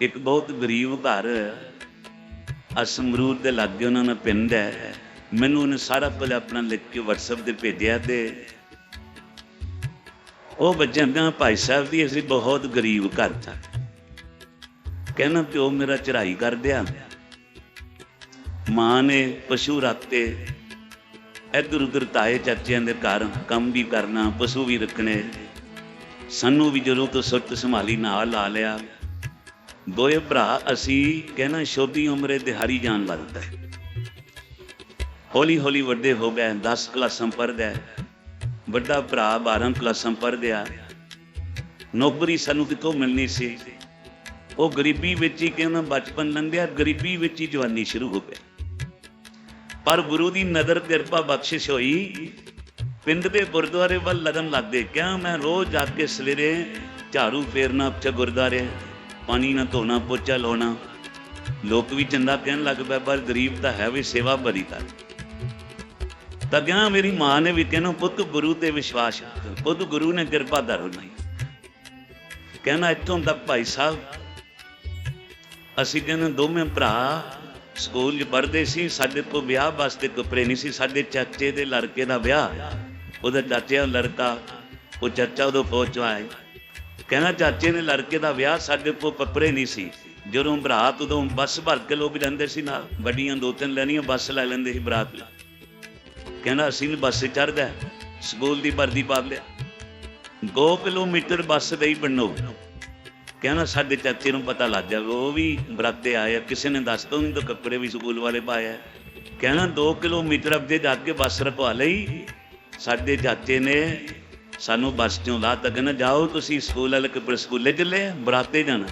ਇੱਕ ਬਹੁਤ ਗਰੀਬ ਘਰ ਅਸਮਰੂਦ ਦੇ ਲਾਗੇ ਉਹਨਾਂ ਦਾ ਪਿੰਡ ਹੈ। ਮੈਨੂੰ ਉਹਨੇ ਸਾਰਾ ਕੁਝ ਆਪਣਾ ਲਿਖ ਕੇ WhatsApp ਤੇ ਭੇਜਿਆ ਤੇ ਉਹ ਬੱਚਿਆਂ ਦਾ ਭਾਈ ਸਾਹਿਬ ਦੀ ਅਸੀਂ ਬਹੁਤ ਗਰੀਬ ਘਰ ਥਾ ਕਹਿੰਦਾ, ਪਿਓ ਮੇਰਾ ਚੜਾਈ ਕਰ ਦਿਆ ਮਾਂ ਨੇ ਪਸ਼ੂ ਰੱਖਤੇ। ਇੱਧਰ ਉੱਧਰ ਤਾਏ ਚਾਚਿਆਂ ਦੇ ਘਰ ਕੰਮ ਵੀ ਕਰਨਾ, ਪਸ਼ੂ ਵੀ ਰੱਖਣੇ। ਸਾਨੂੰ ਵੀ ਜਦੋਂ ਤੋਂ ਸੁਰਤ ਸੰਭਾਲੀ ਨਾਲ ਲਾ ਲਿਆ। ਦੋਏ ਭਰਾ ਅਸੀਂ ਕਹਿਣਾ ਛੋਟੀ ਉਮਰੇ ਦਿਹਾੜੀ ਜਾਣ ਲੱਗਦਾ ਹੌਲੀ ਹੌਲੀ ਵੱਡੇ ਹੋ ਗਏ 10 ਕਲਾਸਾਂ ਪੜ੍ਹਦਾ ਵੱਡਾ ਭਰਾ 12 ਕਲਾਸਾਂ ਪੜ੍ਹਦਿਆ। ਨੌਕਰੀ ਸਾਨੂੰ ਕਿੱਥੋਂ ਮਿਲਣੀ ਸੀ? ਉਹ ਗਰੀਬੀ ਵਿੱਚ ਹੀ ਕਿਉਂ ਨਾ ਬਚਪਨ ਲੰਘਿਆ, ਗਰੀਬੀ ਵਿੱਚ ਹੀ ਜਵਾਨੀ ਸ਼ੁਰੂ ਹੋ ਗਈ। ਪਰ ਗੁਰੂ ਦੀ ਨਜ਼ਰ ਕਿਰਪਾ ਬਖਸ਼ਿਸ਼ ਹੋਈ। ਪਿੰਡ ਦੇ ਗੁਰਦੁਆਰੇ ਵੱਲ ਲਗਨ ਲੱਗਦੇ। ਕਿਆ ਮੈਂ ਰੋਜ਼ ਜਾ ਕੇ ਸਵੇਰੇ ਝਾੜੂ ਫੇਰਨਾ ਉੱਥੇ ਗੁਰਦੁਆਰੇ। ਪਾਣੀ ਨਾ ਧੋਣਾ ਪੋਚਾ ਲਾਉਣਾ ਲੋਕ ਵੀ ਚੰਦਾ ਕਹਿਣ ਲੱਗ ਪਏ ਪਰ ਗਰੀਬ ਤਾਂ ਹੈ ਵੀ ਸੇਵਾ ਭਰੀ ਕਰ ਤਾਂ ਗਿਆ ਮੇਰੀ ਮਾਂ ਨੇ ਵੀ ਕਹਿਣਾ, ਪੁੱਤ ਗੁਰੂ ਤੇ ਵਿਸ਼ਵਾਸ ਪੁੱਤ ਗੁਰੂ ਨੇ ਕਿਰਪਾ ਨਹੀਂ। ਕਹਿਣਾ, ਇੱਥੋਂ ਤੱਕ ਭਾਈ ਸਾਹਿਬ, ਅਸੀਂ ਕਹਿੰਦੇ ਦੋਵੇਂ ਭਰਾ ਸਕੂਲ 'ਚ ਪੜ੍ਹਦੇ ਸੀ, ਸਾਡੇ ਤੋਂ ਵਿਆਹ ਵਾਸਤੇ ਕੱਪੜੇ ਨਹੀਂ ਸੀ, ਸਾਡੇ ਚਾਚੇ ਦੇ ਲੜਕੇ ਦਾ ਵਿਆਹ। ਉਹਦਾ ਚਾਚੇ ਦਾ ਲੜਕਾ, ਉਹ ਚਾਚਾ ਉਦੋਂ ਪਹੁੰਚਵਾਏ ਕਹਿੰਦਾ ਚਾਚੇ ਨੇ ਲੜਕੇ ਦਾ ਵਿਆਹ ਸਾਡੇ ਕੋਲ ਕੱਪੜੇ ਨਹੀਂ ਸੀ। ਜਦੋਂ ਬਰਾਤ ਉਦੋਂ ਬੱਸ ਭਰ ਕੇ ਲੋਕ ਜਾਂਦੇ ਸੀ ਨਾਲ। ਵੱਡੀਆਂ ਦੋ ਤਿੰਨ ਲੈਣੀਆਂ ਬੱਸ ਲੈ ਲੈਂਦੇ ਸੀ ਬਰਾਤ ਲਈ ਕਹਿੰਦਾ ਅਸੀਂ ਵੀ ਬੱਸ ਚੜਦਾ ਸਕੂਲ ਦੀ ਵਰਦੀ ਪਾ ਲਿਆ। 2 ਕਿਲੋਮੀਟਰ ਬੱਸ ਦੇ ਹੀ ਬਣੋ। ਕਹਿੰਦਾ ਸਾਡੇ ਚਾਚੇ ਨੂੰ ਪਤਾ ਲੱਗ ਜਾਵੇ ਉਹ ਵੀ ਬਰਾਤੇ ਆਏ ਆ, ਕਿਸੇ ਨੇ ਦੱਸ ਤਾ ਨਹੀਂ ਤਾਂ ਕੱਪੜੇ ਵੀ ਸਕੂਲ ਵਾਲੇ ਪਾਏ ਆ। ਕਹਿੰਦਾ 2 ਕਿਲੋਮੀਟਰ ਅੱਗੇ ਜਾ ਕੇ ਬੱਸ ਰਖਵਾ ਲਈ। ਸਾਡੇ ਚਾਚੇ ਨੇ ਸਾਨੂੰ ਬੱਸ ਚੋਂ ਲਾ ਤਾ ਕਹਿੰਦਾ ਜਾਓ, ਤੁਸੀਂ ਸਕੂਲ ਵਾਲੇ ਕੱਪੜੇ ਸਕੂਲੇ ਚੱਲੇ ਬਰਾਤੇ ਜਾਣਾ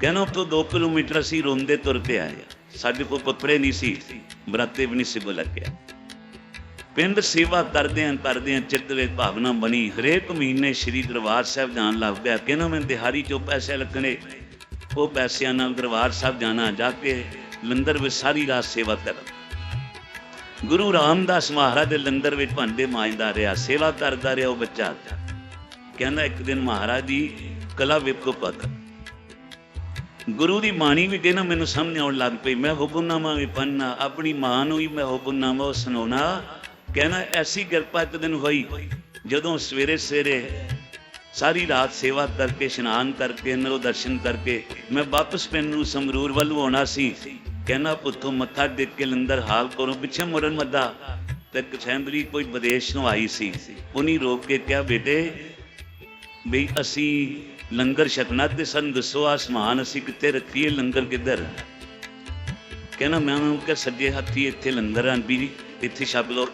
ਕਹਿੰਦਾ ਉੱਥੋਂ 2 ਕਿਲੋਮੀਟਰ ਅਸੀਂ ਰੋਂਦੇ ਤੁਰ ਕੇ ਆਏ ਆ। ਸਾਡੇ ਕੋਲ ਕੱਪੜੇ ਨਹੀਂ ਸੀ, ਬਰਾਤੇ ਵੀ ਨਹੀਂ ਸੀ ਲੱਗਿਆ ਪਿੰਡ ਸੇਵਾ ਕਰਦੇ ਆਂ ਕਰਦੇ ਆਂ ਚਿੱਤ ਵਿੱਚ ਭਾਵਨਾ ਬਣੀ, ਹਰੇਕ ਮਹੀਨੇ ਸ੍ਰੀ ਦਰਬਾਰ ਸਾਹਿਬ ਜਾਣ ਲੱਗ ਪਿਆ। ਕਹਿੰਦਾ ਮੈਂ ਦਿਹਾੜੀ ਚੋਂ ਪੈਸੇ ਲੱਗਣੇ, ਉਹ ਪੈਸਿਆਂ ਨਾਲ ਦਰਬਾਰ ਸਾਹਿਬ ਜਾਣਾ, ਜਾ ਕੇ ਲੰਗਰ ਵਿੱਚ ਸਾਰੀ ਰਾਤ ਸੇਵਾ ਕਰ ਗੁਰੂ ਰਾਮਦਾਸ ਮਹਾਰਾਜ ਦੇ ਲੰਗਰ ਵਿੱਚ ਭਾਂਡੇ ਮਾਂਜਦਾ ਰਿਹਾ, ਸੇਵਾ ਕਰਦਾ ਰਿਹਾ, ਉਹ ਬੱਚਾ ਕਹਿੰਦਾ ਇੱਕ ਦਿਨ ਮਹਾਰਾਜ ਦੀ ਕਲਾ ਵੇਖੋ ਪਤ ਗੁਰੂ ਦੀ ਬਾਣੀ ਵੀ ਕਹਿੰਦਾ ਮੈਨੂੰ ਸਮਝ ਆਉਣ ਲੱਗ ਪਈ, ਮੈਂ ਹੁਕਮਨਾਮਾ ਵੀ ਪੜ੍ਹਨਾ, ਆਪਣੀ ਮਾਂ ਨੂੰ ਵੀ ਮੈਂ ਹੁਕਮਨਾਮਾ ਉਹ ਸੁਣਾਉਣਾ। ਕਹਿੰਦਾ ਐਸੀ ਕਿਰਪਾ ਇੱਕ ਦਿਨ ਹੋਈ, ਜਦੋਂ ਸਵੇਰੇ ਸਵੇਰੇ ਸਾਰੀ ਰਾਤ ਸੇਵਾ ਕਰਕੇ, ਇਸ਼ਨਾਨ ਕਰਕੇ ਨਰੋ ਦਰਸ਼ਨ ਕਰਕੇ ਮੈਂ ਵਾਪਸ ਪਿੰਡ ਨੂੰ ਸਮਰੂਰ ਵੱਲ ਆਉਣਾ ਸੀ। ਕਹਿੰਦਾ ਪੁੱਤੋਂ ਮੱਥਾ ਟੇਕ ਕੇ ਲੰਦਰ ਹਾਲ ਕਰੋ, ਪਿੱਛੇ ਮੁਰਨ ਮੱਦਾ। ਤੇ ਇੱਕ ਕੋਈ ਵਿਦੇਸ਼ ਨੂੰ ਆਈ ਸੀ, ਉਹਨੀ ਰੋਕ ਕੇ ਕਿਹਾ, ਬੇਟੇ ਵੀ ਅਸੀਂ ਲੰਗਰ ਛਕਣਾ ਤੇ ਸਾਨੂੰ ਦੱਸੋ ਆਸਮਾਨ ਅਸੀਂ ਕਿੱਥੇ ਰੱਖੀਏ, ਲੰਗਰ ਕਿੱਧਰ? ਕਹਿੰਦਾ, ਮੈਂ ਉਹਨੂੰ ਕਿ ਸੱਜੇ ਹੱਥੀ ਇੱਥੇ ਲੰਗਰ ਆਂ ਵੀ ਇੱਥੇ ਛਕ ਲੋ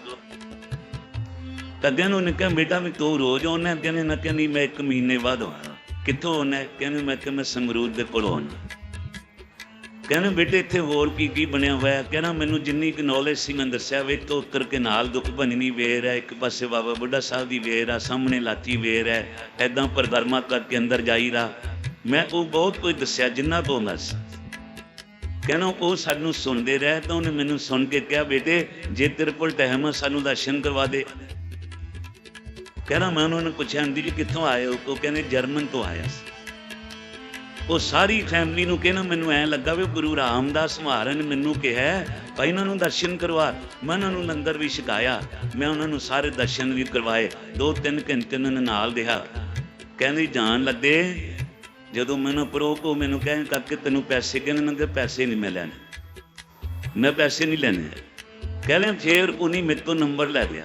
ਕਦਿਆਂ ਨੂੰ ਕਿਹਾ, ਬੇਟਾ, ਵੀ ਤੂੰ ਰੋਜ਼ ਆਉਣਾ ਕਹਿੰਦੇ ਨਾ ਕਹਿੰਦੀ ਮੈਂ ਇੱਕ ਮਹੀਨੇ ਬਾਅਦ ਆਉਣਾ। ਕਿੱਥੋਂ ਆਉਣਾ ਕਹਿੰਦੇ, ਮੈਂ ਕਿ ਮੈਂ ਸੰਗਰੂਰ ਦੇ ਕੋਲ ਆਉਣਾ ਕਹਿੰਦੇ ਬੇਟੇ ਇੱਥੇ ਹੋਰ ਕੀ ਕੀ ਬਣਿਆ ਹੋਇਆ? ਹੈ? ਕਹਿੰਦਾ ਮੈਨੂੰ ਜਿੰਨੀ ਕੁ ਨੌਲੇਜ ਸੀ ਮੈਂ ਦੱਸਿਆ ਵੇ ਤੋਂ ਉੱਤਰ ਕੇ ਨਾਲ ਦੁੱਖ ਭੰਜਨੀ ਵੇਰ ਹੈ, ਇੱਕ ਪਾਸੇ ਬਾਬਾ ਬੁੱਢਾ ਸਾਹਿਬ ਦੀ ਵੇਰ ਆ, ਸਾਹਮਣੇ ਲਾਚੀ ਵੇਰ ਹੈ ਐਦਾਂ ਪਰਦਰਮਾ ਕਰਕੇ ਅੰਦਰ ਜਾਈਦਾ। ਮੈਂ ਉਹ ਬਹੁਤ ਕੁਝ ਦੱਸਿਆ, ਜਿੰਨਾ ਤੋਂ ਹੁੰਦਾ ਸੀ। ਕਹਿੰਦਾ ਉਹ ਸਾਨੂੰ ਸੁਣਦੇ ਰਹੇ ਤਾਂ ਉਹਨੇ ਮੈਨੂੰ ਸੁਣ ਕੇ ਕਿਹਾ, ਬੇਟੇ ਜੇ ਤੇਰੇ ਕੋਲ ਟਾਈਮ ਹੈ ਸਾਨੂੰ ਦਰਸ਼ਨ ਕਰਵਾ ਦੇ। ਕਹਿੰਦਾ ਮੈਂ ਉਹਨਾਂ ਨੂੰ ਪੁੱਛਿਆ ਅੰਦੀ ਜੀ ਕਿੱਥੋਂ ਆਏ ਹੋ? ਉਹ ਕਹਿੰਦੇ ਜਰਮਨ ਤੋਂ ਆਇਆ ਸੀ। ਉਹ ਸਾਰੀ ਫੈਮਿਲੀ ਨੂੰ ਕਹਿੰਦਾ ਮੈਨੂੰ ਐ ਲੱਗਾ ਵੀ ਗੁਰੂ ਰਾਮਦਾਸ ਮਹਾਰਾਜ ਨੇ ਮੈਨੂੰ ਕਿਹਾ, ਭਾਈ ਇਹਨਾਂ ਨੂੰ ਦਰਸ਼ਨ ਕਰਵਾ। ਮੈਂ ਉਹਨਾਂ ਨੂੰ ਲੰਗਰ ਵੀ ਛਕਾਇਆ। ਮੈਂ ਉਹਨਾਂ ਨੂੰ ਸਾਰੇ ਦਰਸ਼ਨ ਵੀ ਕਰਵਾਏ। ਦੋ ਤਿੰਨ ਘੰਟੇ ਉਹਨਾਂ ਨੇ ਨਾਲ ਰਿਹਾ। ਕਹਿੰਦੇ, ਜਾਣ ਲੱਗੇ? ਜਦੋਂ ਮੈਨੂੰ ਪਰੋ ਕੋ ਮੈਨੂੰ ਕਹਿਣ ਤੱਕ ਤੈਨੂੰ ਪੈਸੇ ਕਹਿੰਦੇ ਨੰਗੇ ਪੈਸੇ ਨਹੀਂ ਮੈਂ ਲੈਣੇ। ਮੈਂ ਪੈਸੇ ਨਹੀਂ ਲੈਣੇ। ਕਹਿ ਲਿਆ, ਫੇਰ ਉਹਨੇ ਮੇਰੇ ਤੋਂ ਨੰਬਰ ਲੈ ਲਿਆ।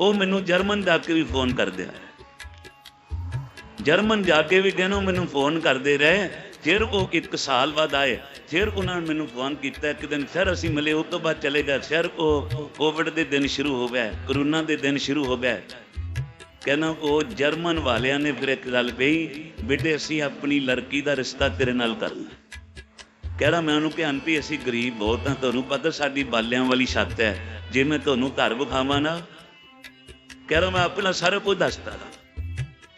ਉਹ ਮੈਨੂੰ ਜਰਮਨ ਜਾ ਕੇ ਵੀ ਫੋਨ ਕਰਦੇ ਆ ਜਰਮਨ ਜਾ ਕੇ ਵੀ ਕਹਿੰਨੋ ਮੈਨੂੰ ਫੋਨ ਕਰਦੇ ਰਹੇ। ਫਿਰ ਉਹ ਇੱਕ ਸਾਲ ਬਾਅਦ ਆਏ। ਫਿਰ ਉਹਨਾਂ ਨੇ ਮੈਨੂੰ ਫੋਨ ਕੀਤਾ। ਇੱਕ ਦਿਨ ਫਿਰ ਅਸੀਂ ਮਿਲੇ। ਉਸ ਤੋਂ ਬਾਅਦ ਚਲੇ ਗਏ। ਫਿਰ ਉਹ ਕੋਵਿਡ ਦੇ ਦਿਨ ਸ਼ੁਰੂ ਹੋ ਗਏ। ਕਰੋਨਾ ਦੇ ਦਿਨ ਸ਼ੁਰੂ ਹੋ ਗਏ। ਕਹਿੰਦਾ, ਉਹ ਜਰਮਨ ਵਾਲਿਆਂ ਨੇ ਫਿਰ ਇੱਕ ਗੱਲ ਕਹੀ, ਬੇਟੇ, ਅਸੀਂ ਆਪਣੀ ਲੜਕੀ ਦਾ ਰਿਸ਼ਤਾ ਤੇਰੇ ਨਾਲ ਕਰਨਾ ਕਹਿੰਦਾ, ਮੈਂ ਉਹਨੂੰ ਕਿਹਾ ਵੀ ਅਸੀਂ ਗਰੀਬ ਬਹੁਤ ਹਾਂ। ਤੁਹਾਨੂੰ ਪਤਾ ਸਾਡੀ ਬਾਲਿਆਂ ਵਾਲੀ ਛੱਤ ਹੈ। ਜੇ ਮੈਂ ਤੁਹਾਨੂੰ ਘਰ ਵਿਖਾਵਾਂ ਨਾ? ਕਹਿੰਦਾ, ਮੈਂ ਆਪਣਾ ਸਾਰਾ ਕੁਝ ਦੱਸਦਾ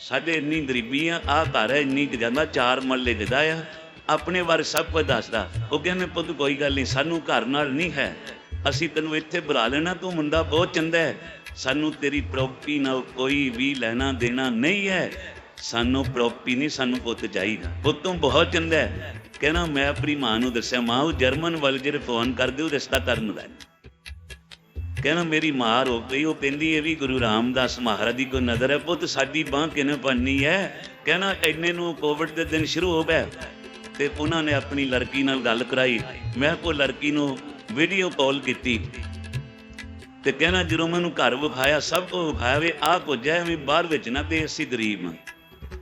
ਸਾਡੇ ਇੰਨੀ ਗਰੀਬੀ ਆ ਆ ਘਰ ਹੈ, ਇੰਨੀ ਕੁ ਜਾਂਦਾ, ਚਾਰ ਮਰਲੇ ਜਦਾ ਆ। ਆਪਣੇ ਬਾਰੇ ਸਭ ਕੁਝ ਦੱਸਦਾ। ਉਹ ਕਹਿੰਦੇ, ਪੁੱਤ ਕੋਈ ਗੱਲ ਨਹੀਂ, ਸਾਨੂੰ ਘਰ ਨਾਲ ਨਹੀਂ ਹੈ। ਅਸੀਂ ਤੈਨੂੰ ਇੱਥੇ ਬੁਲਾ ਲੈਣਾ, ਤੂੰ ਮੁੰਡਾ ਬਹੁਤ ਚੰਗਾ ਹੈ। ਸਾਨੂੰ ਤੇਰੀ ਪ੍ਰਾਪਰਟੀ ਨਾਲ ਕੋਈ ਵੀ ਲੈਣਾ ਦੇਣਾ ਨਹੀਂ ਹੈ। ਸਾਨੂੰ ਪ੍ਰੋਪਰਟੀ ਨਹੀਂ, ਸਾਨੂੰ ਪੁੱਤ ਚਾਹੀਦਾ। ਪੁੱਤੋਂ ਬਹੁਤ ਚੰਗਾ ਹੈ। ਕਹਿੰਦਾ ਮੈਂ ਆਪਣੀ ਮਾਂ ਨੂੰ ਦੱਸਿਆ, ਮਾਂ, ਉਹ ਜਰਮਨ ਵੱਲ ਜਿਹੜੇ ਫੋਨ ਕਰਦੇ, ਉਹ ਰਿਸ਼ਤਾ ਕਰਨ ਦਾ ਕਹਿੰਦਾ ਮੇਰੀ ਮਾਂ ਰੋ ਪਈ ਉਹ ਕਹਿੰਦੀ ਇਹ ਵੀ ਗੁਰੂ ਰਾਮਦਾਸ ਮਹਾਰਾਜ ਦੀ ਕੋਈ ਨਜ਼ਰ ਹੈ। ਪੁੱਤ, ਸਾਡੀ ਬਾਹ ਕਿਨੇ ਪੰਨੀ ਹੈ? ਕਹਿੰਦਾ ਇੰਨੇ ਨੂੰ ਕੋਵਿਡ ਦੇ ਦਿਨ ਸ਼ੁਰੂ ਹੋ ਗਏ ਤੇ ਉਹਨਾਂ ਨੇ ਆਪਣੀ ਲੜਕੀ ਨਾਲ ਗੱਲ ਕਰਾਈ। ਮੈਂ ਕੋ ਲੜਕੀ ਨੂੰ ਵੀਡੀਓ ਕਾਲ ਕੀਤੀ ਤੇ ਕਹਿੰਦਾ ਜਦੋਂ ਮੈਨੂੰ ਘਰ ਵਿਖਾਇਆ, ਸਭ ਕੁਝ ਵਿਖਾਇਆ ਵੀ ਆਹ ਪੁੱਜਿਆ ਵੀ ਬਾਹਰ ਵਿੱਚ ਨਾ ਤੇ ਅਸੀਂ ਗਰੀਬ ਹਾਂ।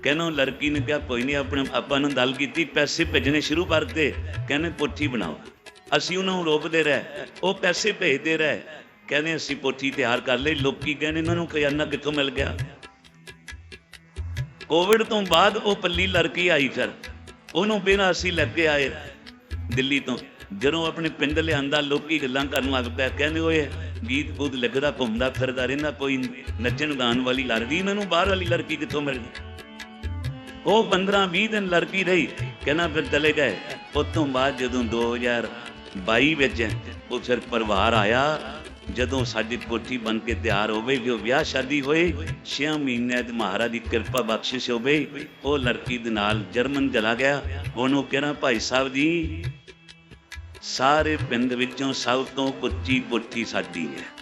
ਕਹਿੰਦਾ ਉਹ ਲੜਕੀ ਨੇ ਕਿਹਾ, ਕੋਈ ਨਹੀਂ, ਆਪਣੇ ਆਪਾਂ ਨੂੰ ਗੱਲ ਕੀਤੀ, ਪੈਸੇ ਭੇਜਣੇ ਸ਼ੁਰੂ ਕਰਤੇ। ਕਹਿੰਦੇ ਪੋਥੀ ਬਣਾਓ। ਅਸੀਂ ਉਹਨਾਂ ਨੂੰ ਰੋਕਦੇ ਰਹੇ, ਉਹ ਪੈਸੇ ਭੇਜਦੇ ਰਹੇ। ਕਹਿੰਦੇ ਅਸੀਂ ਪੋਥੀ ਤਿਆਰ ਕਰ ਲਈ, ਲੋਕੀ ਕਹਿੰਦੇ ਇਹਨਾਂ ਨੂੰ ਖਜ਼ਾਨਾ ਕਿੱਥੋਂ ਮਿਲ ਗਿਆ? ਕੋਵਿਡ ਤੋਂ ਬਾਅਦ ਉਹ ਪੱਲੀ ਲੜਕੀ ਆਈ ਫਿਰ। ਉਹਨੂੰ ਬਿਨਾਂ ਅਸੀਂ ਲੈ ਕੇ ਆਏ ਦਿੱਲੀ ਤੋਂ। ਜਦੋਂ ਆਪਣੇ ਪਿੰਡ ਲਿਆਂਦਾ, ਲੋਕੀ ਗੱਲਾਂ ਕਰਨ ਲੱਗ ਪਏ ਕਹਿੰਦੇ ਓਏ, ਗੀਤ ਗੂਤ ਲਿਖਦਾ, ਘੁੰਮਦਾ ਫਿਰਦਾ, ਰਹਿੰਦਾ, ਕੋਈ ਨੱਚਣ ਗਾਣ ਵਾਲੀ ਲੜਦੀ। ਮੈਨੂੰ ਬਾਹਰ ਵਾਲੀ ਲੜਕੀ ਕਿੱਥੋਂ ਮਿਲ ਗਈ? ਉਹ 15 20 ਦਿਨ ਲੜਕੀ ਰਹੀ। ਕਹਿੰਦਾ ਫਿਰ ਚਲੇ ਗਏ। ਉਸ ਤੋਂ ਬਾਅਦ ਜਦੋਂ 2022 ਵਿੱਚ ਉਹ ਫਿਰ ਪਰਿਵਾਰ ਆਇਆ ਜਦੋਂ ਸਾਡੀ ਕੋਠੀ ਬਣ ਕੇ ਤਿਆਰ ਹੋ ਗਈ ਜੋ ਵਿਆਹ ਸ਼ਾਦੀ ਹੋਏ 6 ਮਹੀਨੇ ਦੀ ਮਹਾਰਾਜ ਦੀ ਕਿਰਪਾ ਬਖਸ਼ਿਸ਼ ਹੋਵੇ, ਉਹ ਲੜਕੀ ਦੇ ਨਾਲ ਜਰਮਨ ਚਲਾ ਗਿਆ। ਉਹਨੂੰ ਕਹਿਣਾ, ਭਾਈ ਸਾਹਿਬ ਜੀ, ਸਾਰੇ ਪਿੰਡ ਵਿੱਚੋਂ ਸਭ ਤੋਂ ਉੱਚੀ ਕੋਠੀ ਸਾਡੀ ਹੈ।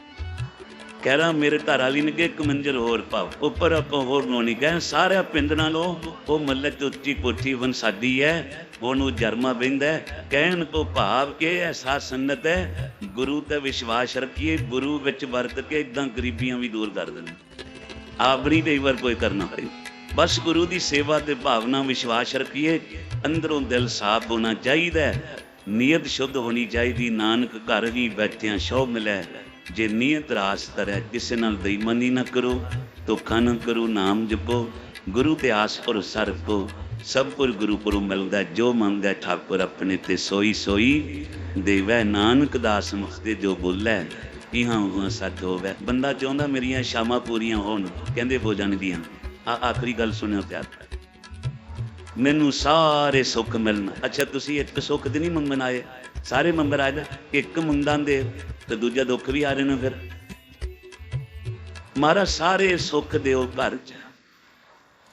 ਕਹਿ ਰਾ ਮੇਰੇ ਘਰ ਵਾਲੀ ਨੇ ਕਿ ਇੱਕ ਮੰਜ਼ਿਲ ਹੋਰ ਪਾਓ। ਉੱਪਰ ਆਪਾਂ ਹੋਰ ਨੋਣੀ ਕਹੇ ਸਾਰੇ ਪਿੰਡ ਨਾਲੋਂ ਉਹ ਮੱਲੇ ਤੋਂ ਉੱਚੀ ਕੋਠੀ ਵਨ ਹੈ ਉਹਨੂੰ ਜਰਮਾ ਬੈਂਦਾ ਕਹਿਣ ਤੋਂ ਭਾਵ ਕਿ ਐਸਾ ਸੰਨਤ ਹੈ, ਗੁਰੂ ਤੇ ਵਿਸ਼ਵਾਸ ਰੱਖੀਏ, ਗੁਰੂ ਵਿੱਚ ਵਰਤ ਕੇ ਇਦਾਂ ਗਰੀਬੀਆਂ ਵੀ ਦੂਰ ਕਰ ਦੇਣ ਆਪਣੀ ਦੇ ਵਾਰ ਕੋਈ ਕਰਨਾ ਹੋਏ। ਬਸ ਗੁਰੂ ਦੀ ਸੇਵਾ ਤੇ ਭਾਵਨਾ, ਵਿਸ਼ਵਾਸ ਰੱਖੀਏ, ਅੰਦਰੋਂ ਦਿਲ ਸਾਫ਼ ਹੋਣਾ ਚਾਹੀਦਾ ਨੀਅਤ ਸ਼ੁੱਧ ਹੋਣੀ ਚਾਹੀਦੀ, ਨਾਨਕ ਘਰ ਵੀ ਬੈਠਿਆਂ ਸ਼ੋਭ ਮਿਲੇ। ਜੇ ਨੀਅਤ ਰਾਸ ਕਰੇ ਕਿਸੇ ਨਾਲ ਬੇਈਮਾਨੀ ਨਾ ਕਰੋ, ਧੋਖਾ ਨਾ ਕਰੋ, ਨਾਮ ਜਪੋ, ਗੁਰੂ ਤੇ ਆਸ ਭਰੋਸਾ ਰੱਖੋ, ਸਭ ਕੁਝ ਗੁਰੂ ਕੋਲੋਂ ਮਿਲਦਾ, ਜੋ ਮੰਗਦਾ ਠਾਕੁਰ ਆਪਣੇ ਤੇ ਸੋਈ ਸੋਈ ਦੇਵੈ। ਨਾਨਕ ਦਾਸ ਮੁਖਤੇ ਜੋ ਬੋਲੇ, ਇਹਾਂ ਉਹ ਸੱਚ ਹੋਵੇ। ਬੰਦਾ ਚਾਹੁੰਦਾ ਮੇਰੀਆਂ ਸ਼ਾਮਾਂ ਪੂਰੀਆਂ ਹੋਣ, ਕਹਿੰਦੇ ਹੋ ਜਾਣਗੀਆਂ ਆ ਆਖਰੀ ਗੱਲ ਸੁਣਿਓ ਪਿਆਰ ਮੈਨੂੰ ਸਾਰੇ ਸੁੱਖ ਮਿਲਣ। ਅੱਛਾ, ਤੁਸੀਂ ਇੱਕ ਸੁੱਖ ਦੀ ਨਹੀਂ ਮੰਗਣ ਆਏ ਸਾਰੇ ਮੰਗਰ ਆਏ ਨੇ ਇੱਕ ਮੰਗਾਂ ਦੇ ਤੇ ਦੂਜਾ ਦੁੱਖ ਵੀ ਆ ਰਹੇ ਨੇ ਫਿਰ। ਮਾਰਾ ਸਾਰੇ ਸੁੱਖ ਦਿਓ ਘਰ ਚ।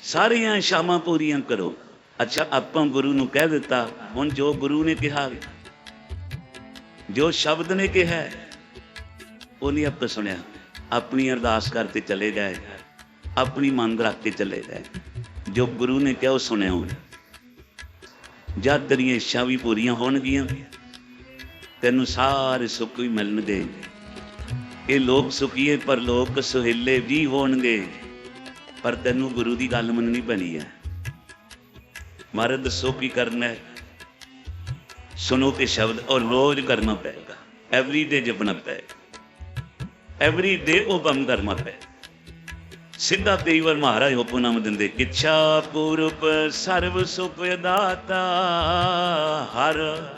ਸਾਰੀਆਂ ਸ਼ਾਮਾਂ ਪੂਰੀਆਂ ਕਰੋ। ਅੱਛਾ, ਆਪਾਂ ਗੁਰੂ ਨੂੰ ਕਹਿ ਦਿੱਤਾ, ਹੁਣ ਜੋ ਗੁਰੂ ਨੇ ਕਿਹਾ, ਜੋ ਸ਼ਬਦ ਨੇ ਕਿਹਾ, ਉਹ ਨਹੀਂ ਆਪਾਂ ਸੁਣਿਆ। ਆਪਣੀ ਅਰਦਾਸ ਕਰਕੇ ਚਲੇ ਗਏ ਆਪਣੀ ਮੰਗ ਰੱਖ ਕੇ ਚਲੇ ਗਏ ਜੋ ਗੁਰੂ ਨੇ ਕਿਹਾ, ਉਹ ਸੁਣਿਆ ਹੋਵੇ ਜਦ ਤੇਰੀਆਂ ਇੱਛਾ ਵੀ ਪੂਰੀਆਂ ਹੋਣਗੀਆਂ, ਤੈਨੂੰ ਸਾਰੇ ਸੁੱਖ ਵੀ ਮਿਲਣਗੇ। ਇਹ ਲੋਕ ਸੁਖੀਏ ਪਰ ਲੋਕ ਸੁਹੇਲੇ ਵੀ ਹੋਣਗੇ। ਪਰ ਤੈਨੂੰ ਗੁਰੂ ਦੀ ਗੱਲ ਮੰਨਣੀ ਪੈਣੀ ਹੈ। ਮਹਾਰਾਜ ਦੱਸੋ ਕੀ ਕਰਨਾ ਹੈ, ਸੁਣੋ ਕੇ ਸ਼ਬਦ, ਔਰ ਰੋਜ਼ ਕਰਨਾ ਪਏਗਾ। ਐਵਰੀ ਡੇ ਜਪਣਾ ਪਏਗਾ। ਐਵਰੀ ਡੇ ਉਹ ਕੰਮ ਕਰਨਾ ਪਏਗਾ। ਸਿੱਧਾ ਕਈ ਵਾਰ ਮਹਾਰਾਜ ਹੁਕਮਨਾਮ ਦਿੰਦੇ ਇੱਛਾ ਪੂਰਪ ਸਰਬ ਸੁਖ ਦਾਤਾ ਹਰ